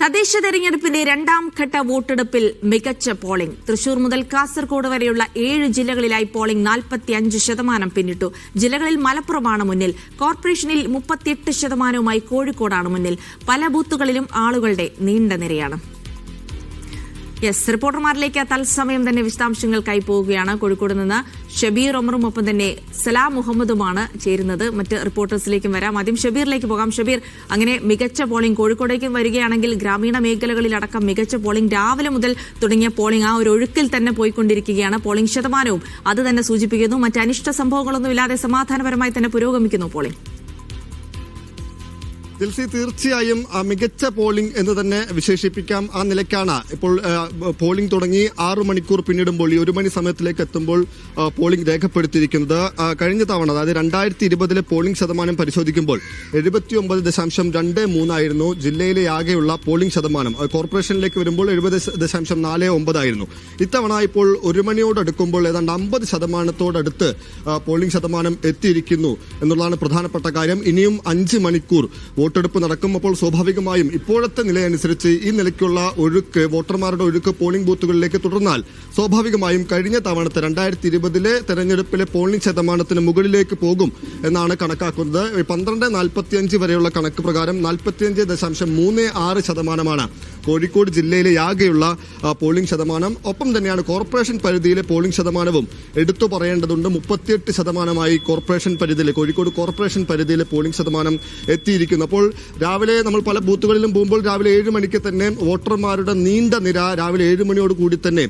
തദ്ദേശ തെരഞ്ഞെടുപ്പിന്റെ രണ്ടാം ഘട്ട വോട്ടെടുപ്പിൽ മികച്ച പോളിംഗ് തൃശൂർ മുതൽ കാസർഗോഡ് വരെയുള്ള ഏഴ് ജില്ലകളിലായി പോളിംഗ് നാൽപ്പത്തിയഞ്ച് ശതമാനം പിന്നിട്ടു. ജില്ലകളിൽ മലപ്പുറമാണ് മുന്നിൽ. കോർപ്പറേഷനിൽ മുപ്പത്തിയെട്ട് ശതമാനവുമായി കോഴിക്കോടാണ് മുന്നിൽ. പല ബൂത്തുകളിലും ആളുകളുടെ നീണ്ട നിരയാണ്. യെസ് റിപ്പോർട്ടർമാരിലേക്ക് തത്സമയം തന്നെ വിശദാംശങ്ങൾക്കായി പോവുകയാണ്. കോഴിക്കോട് നിന്ന് ഷബീർ ഒമറും ഒപ്പം തന്നെ സലാം മുഹമ്മദുമാണ് ചേരുന്നത്. മറ്റ് റിപ്പോർട്ടേഴ്സിലേക്കും വരാം. ആദ്യം ഷബീറിലേക്ക് പോകാം. ഷബീർ അങ്ങനെ മികച്ച പോളിംഗ് കോഴിക്കോടേക്ക് വരികയാണെങ്കിൽ ഗ്രാമീണ മേഖലകളിലടക്കം മികച്ച പോളിംഗ് രാവിലെ മുതൽ തുടങ്ങിയ പോളിംഗ് ആ ഒരു ഒഴുക്കിൽ തന്നെ പോയിക്കൊണ്ടിരിക്കുകയാണ്. പോളിംഗ് ശതമാനവും അത് തന്നെ സൂചിപ്പിക്കുന്നു. മറ്റ് അനിഷ്ട സംഭവങ്ങളൊന്നുമില്ലാതെ സമാധാനപരമായി തന്നെ പുരോഗമിക്കുന്നു പോളിംഗ് ദിൽസി തീർച്ചയായും മികച്ച പോളിംഗ് എന്ന് തന്നെ വിശേഷിപ്പിക്കാം. ആ നിലയ്ക്കാണ്. ഇപ്പോൾ പോളിംഗ് തുടങ്ങി ആറു മണിക്കൂർ പിന്നിടുമ്പോൾ ഈ ഒരു മണി സമയത്തിലേക്ക് എത്തുമ്പോൾ പോളിംഗ് രേഖപ്പെടുത്തിയിരിക്കുന്നത്. കഴിഞ്ഞ തവണ അതായത് രണ്ടായിരത്തി ഇരുപതിലെ പോളിംഗ് ശതമാനം പരിശോധിക്കുമ്പോൾ എഴുപത്തി ഒമ്പത് ദശാംശം രണ്ട് മൂന്നായിരുന്നു ജില്ലയിലെ ആകെയുള്ള പോളിംഗ് ശതമാനം കോർപ്പറേഷനിലേക്ക് വരുമ്പോൾ എഴുപത് ദശാംശം നാല് ഒമ്പതായിരുന്നു ഇത്തവണ ഇപ്പോൾ ഒരു മണിയോടടുക്കുമ്പോൾ ഏതാണ്ട് അമ്പത് ശതമാനത്തോടടുത്ത് പോളിംഗ് ശതമാനം എത്തിയിരിക്കുന്നു എന്നുള്ളതാണ് പ്രധാനപ്പെട്ട കാര്യം. ഇനിയും അഞ്ച് മണിക്കൂർ വോട്ടെടുപ്പ് നടക്കും അപ്പോൾ സ്വാഭാവികമായും ഇപ്പോഴത്തെ നിലയനുസരിച്ച് ഈ നിലയ്ക്കുള്ള ഒഴുക്ക് വോട്ടർമാരുടെ ഒഴുക്ക് പോളിംഗ് ബൂത്തുകളിലേക്ക് തുടർന്നാൽ സ്വാഭാവികമായും കഴിഞ്ഞ തവണത്തെ രണ്ടായിരത്തി ഇരുപതിലെ തെരഞ്ഞെടുപ്പിലെ പോളിംഗ് ശതമാനത്തിന് മുകളിലേക്ക് പോകും എന്നാണ് കണക്കാക്കുന്നത്. പന്ത്രണ്ട് നാൽപ്പത്തിയഞ്ച് വരെയുള്ള കണക്ക് പ്രകാരം നാൽപ്പത്തിയഞ്ച് ദശാംശം മൂന്ന് ആറ് ശതമാനമാണ്. കോഴിക്കോട് ജില്ലയിലെ ആകെയുള്ള പോളിംഗ് ശതമാനം. ഒപ്പം തന്നെയാണ് കോർപ്പറേഷൻ പരിധിയിലെ പോളിംഗ് ശതമാനവും എടുത്തു പറയേണ്ടതുണ്ട്. മുപ്പത്തിയെട്ട് ശതമാനമായി കോർപ്പറേഷൻ പരിധിയിലെ കോഴിക്കോട് കോർപ്പറേഷൻ പരിധിയിലെ പോളിംഗ് ശതമാനം എത്തിയിരിക്കുന്നു. അപ്പോൾ രാവിലെ നമ്മൾ പല ബൂത്തുകളിലും പോകുമ്പോൾ രാവിലെ ഏഴ് മണിക്ക് തന്നെ വോട്ടർമാരുടെ നീണ്ട നിര രാവിലെ ഏഴ് മണിയോട് കൂടി തന്നെ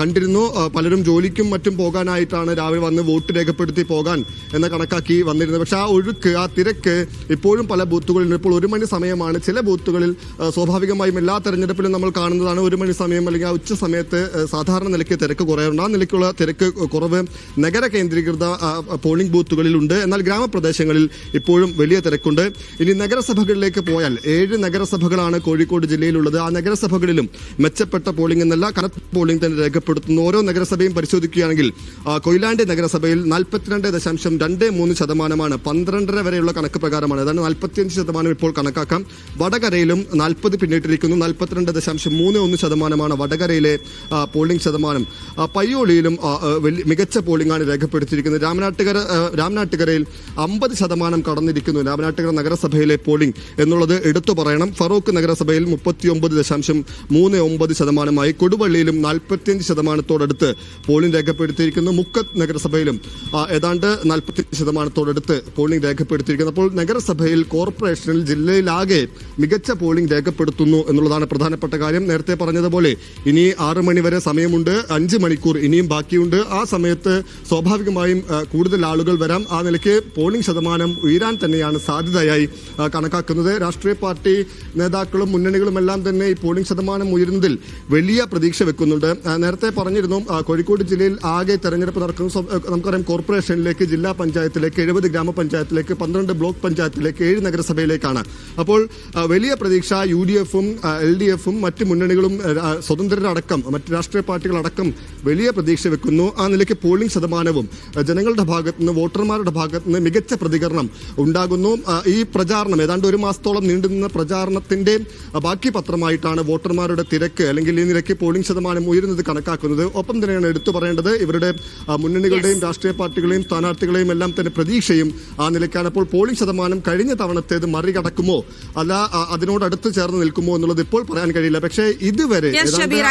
കണ്ടിരുന്നു. പലരും ജോലിക്കും മറ്റും പോകാനായിട്ടാണ് രാവിലെ വന്ന് വോട്ട് രേഖപ്പെടുത്തി പോകാൻ എന്ന കണക്കാക്കി വന്നിരുന്നത്. പക്ഷേ ആ ഒഴുക്ക് ആ തിരക്ക് ഇപ്പോഴും പല ബൂത്തുകളിലും ഇപ്പോൾ ഒരു മണി സമയമാണ്. ചില ബൂത്തുകളിൽ സ്വാഭാവികമായും എല്ലാ തെരഞ്ഞെടുപ്പിലും നമ്മൾ കാണുന്നതാണ് ഒരു മണി സമയം അല്ലെങ്കിൽ ആ ഉച്ച സമയത്ത് സാധാരണ നിലയ്ക്ക് തിരക്ക് കുറയാറുണ്ട് ആ നിലയ്ക്കുള്ള തിരക്ക് കുറവ് നഗര കേന്ദ്രീകൃത പോളിംഗ് ബൂത്തുകളിലുണ്ട്. എന്നാൽ ഗ്രാമപ്രദേശങ്ങളിൽ ഇപ്പോഴും വലിയ തിരക്കുണ്ട്. ഇനി നഗരസഭകളിലേക്ക് പോയാൽ ഏഴ് നഗരസഭകളാണ് കോഴിക്കോട് ജില്ലയിലുള്ളത്. ആ നഗരസഭകളിലും മെച്ചപ്പെട്ട പോളിംഗ് എന്നല്ല കനത്ത പോളിംഗ് തന്നെ രേഖപ്പെടുത്തുന്നു. ഓരോ നഗരസഭയും പരിശോധിക്കുകയാണെങ്കിൽ കൊയിലാണ്ടി നഗരസഭയിൽ നാൽപ്പത്തിരണ്ട് ദശാംശം രണ്ട് മൂന്ന് ശതമാനമാണ് പന്ത്രണ്ടര വരെയുള്ള കണക്ക് പ്രകാരമാണ്. അതാണ് നാൽപ്പത്തിയഞ്ച് ശതമാനം ഇപ്പോൾ കണക്കാക്കാം. വടകരയിലും നാൽപ്പത് പിന്നിട്ടിരിക്കുന്നു. നാൽപ്പത്തിരണ്ട് ദശാംശം മൂന്ന് ഒന്ന് ശതമാനമാണ് വടകരയിലെ പോളിംഗ് ശതമാനം. പയ്യോളിയിലും മികച്ച പോളിംഗ് ആണ് രേഖപ്പെടുത്തിയിരിക്കുന്നത്. രാമനാട്ടുകര രാമനാട്ടുകരയിൽ അമ്പത് ശതമാനം കടന്നിരിക്കുന്നു. രാമനാട്ടുകര നഗരസഭയിലെ പോളിംഗ് എന്നുള്ളത് എടുത്തു പറയണം. ഫറൂഖ് നഗരസഭയിൽ മുപ്പത്തിയൊമ്പത് ദശാംശം മൂന്ന് ഒമ്പത് ശതമാനമായി കൊടുവള്ളിയിലും നാൽപ്പത്തിയഞ്ച് ശതമാനത്തോടടുത്ത് പോളിംഗ് രേഖപ്പെടുത്തിയിരിക്കുന്നു. മുക്കത്ത് നഗരസഭയിലും ഏതാണ്ട് നാൽപ്പത്തിയഞ്ച് ശതമാനത്തോടടുത്ത് പോളിംഗ് രേഖപ്പെടുത്തിയിരിക്കുന്നു. അപ്പോൾ നഗരസഭയിൽ കോർപ്പറേഷനിൽ ജില്ലയിലാകെ മികച്ച പോളിംഗ് രേഖപ്പെടുത്തുന്നു എന്നുള്ളതാണ് പ്രധാനപ്പെട്ട കാര്യം. നേരത്തെ പറഞ്ഞതുപോലെ ഇനി ആറ് മണി വരെ സമയമുണ്ട്. അഞ്ച് മണിക്കൂർ ഇനിയും ബാക്കിയുണ്ട്. ആ സമയത്ത് സ്വാഭാവികമായും കൂടുതൽ ആളുകൾ വരാം. ആ നിലയ്ക്ക് പോളിംഗ് ശതമാനം ഉയരാൻ തന്നെയാണ് സാധ്യതയായി ആ, കണക്കാക്കുന്നത്. രാഷ്ട്രീയ പാർട്ടി നേതാക്കളും മുന്നണികളുമെല്ലാം തന്നെ ഈ പോളിംഗ് ശതമാനം ഉയരുന്നതിൽ വലിയ പ്രതീക്ഷ വെക്കുന്നുണ്ട്. നേരത്തെ പറഞ്ഞിരുന്നു കോഴിക്കോട് ജില്ലയിൽ ആകെ തെരഞ്ഞെടുപ്പ് നടക്കുന്ന നമുക്കറിയാം കോർപ്പറേഷനിലേക്ക് ജില്ലാ പഞ്ചായത്തിലേക്ക് എഴുപത് ഗ്രാമപഞ്ചായത്തിലേക്ക് പന്ത്രണ്ട് ബ്ലോക്ക് പഞ്ചായത്തിലേക്ക് ഏഴ് നഗരസഭയിലേക്കാണ്. അപ്പോൾ വലിയ പ്രതീക്ഷ യു ഡി എഫും എൽ ഡി എഫും മറ്റ് മുന്നണികളും സ്വതന്ത്രരടക്കം മറ്റ് രാഷ്ട്രീയ പാർട്ടികളടക്കം വലിയ പ്രതീക്ഷ വെക്കുന്നു. ആ നിലയ്ക്ക് പോളിംഗ് ശതമാനവും ജനങ്ങളുടെ ഭാഗത്തു നിന്ന് വോട്ടർമാരുടെ ഭാഗത്തു നിന്ന് മികച്ച പ്രതികരണം ഉണ്ടാകുന്നു. ഈ പ്രചാരണം ഏതാണ്ട് ഒരു മാസത്തോളം നീണ്ടുനിന്ന പ്രചാരണത്തിന്റെ ബാക്കി പത്രമായിട്ടാണ് വോട്ടർമാരുടെ തിരക്ക് അല്ലെങ്കിൽ ഈ നിരക്ക് പോളിംഗ് ശതമാനം ഉയരുന്നത് കണക്കാക്കുന്നത്. ഒപ്പം തന്നെയാണ് എടുത്തു പറയേണ്ടത് ഇവരുടെ മുന്നണികളുടെയും രാഷ്ട്രീയ പാർട്ടികളെയും സ്ഥാനാർത്ഥികളെയും എല്ലാം തന്നെ പ്രതീക്ഷയും ആ നിലയ്ക്കാണ് അപ്പോൾ പോളിംഗ് ശതമാനം കഴിഞ്ഞ തവണത്തേത് മറികടക്കുമോ? അല്ല അതിനോടടുത്ത് ചേർന്ന് നിൽക്കുമോ എന്നുള്ളത് ഇപ്പോൾ പറയാൻ കഴിയില്ല. പക്ഷേ ഇതുവരെ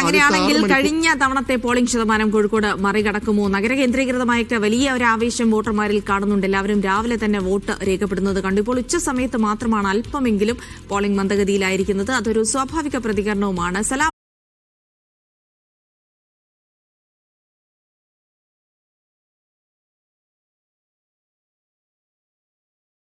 അങ്ങനെയാണെങ്കിൽ കഴിഞ്ഞ തവണത്തെ പോളിംഗ് ശതമാനം കോഴിക്കോട് മറികടക്കുമോ? നഗര കേന്ദ്രീകൃതമായിട്ട് വലിയ ഒരു ആവേശം വോട്ടർമാരിൽ കാണുന്നുണ്ട്. എല്ലാവരും രാവിലെ തന്നെ വോട്ട് രേഖപ്പെടുന്നത് കണ്ടു. ഇപ്പോൾ ഉച്ച സമയത്ത് മാത്രമാണ് അല്പമെങ്കിലും പോളിംഗ് മന്ദഗതിയിലായിരിക്കുന്നത്. അതൊരു സ്വാഭാവിക പ്രതികരണവുമാണ്. സലാം